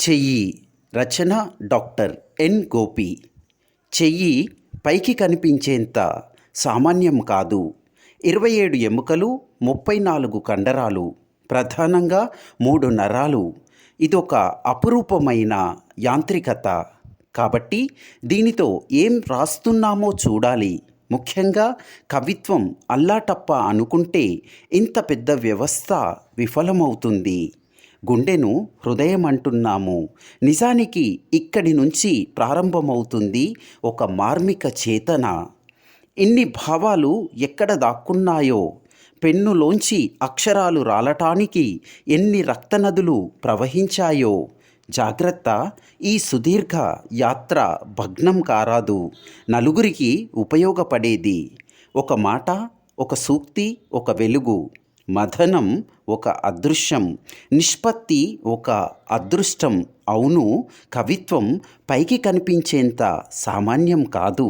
చెయ్యి రచన doctor N Gopi. చెయ్యి పైకి కనిపించేంత సామాన్యం కాదు. ఇరవై ఏడు ఎముకలు ముప్పై నాలుగు కండరాలు ప్రధానంగా మూడు నరాలు. ఇదొక అపురూపమైన యాంత్రికత. కాబట్టి దీనితో ఏం రాస్తున్నామో చూడాలి. ముఖ్యంగా కవిత్వం అల్లాటప్ప అనుకుంటే ఇంత పెద్ద వ్యవస్థ విఫలమవుతుంది. గుండెను హృదయం అంటున్నాము నిజానికి ఇక్కడి నుంచి ప్రారంభమవుతుంది ఒక మార్మిక చేతన. ఇన్ని భావాలు ఎక్కడ దాక్కున్నాయో? పెన్నులోంచి అక్షరాలు రాలటానికి ఎన్ని రక్తనదులు ప్రవహించాయో? జాగ్రత్త ఈ సుదీర్ఘ యాత్ర భగ్నం కారాదు. నలుగురికి ఉపయోగపడేది. ఒక మాట ఒక సూక్తి ఒక వెలుగు. మథనం ఒక అదృశ్యం నిష్పత్తి ఒక అదృష్టం. అవును కవిత్వం పైకి కనిపించేంత సామాన్యం కాదు.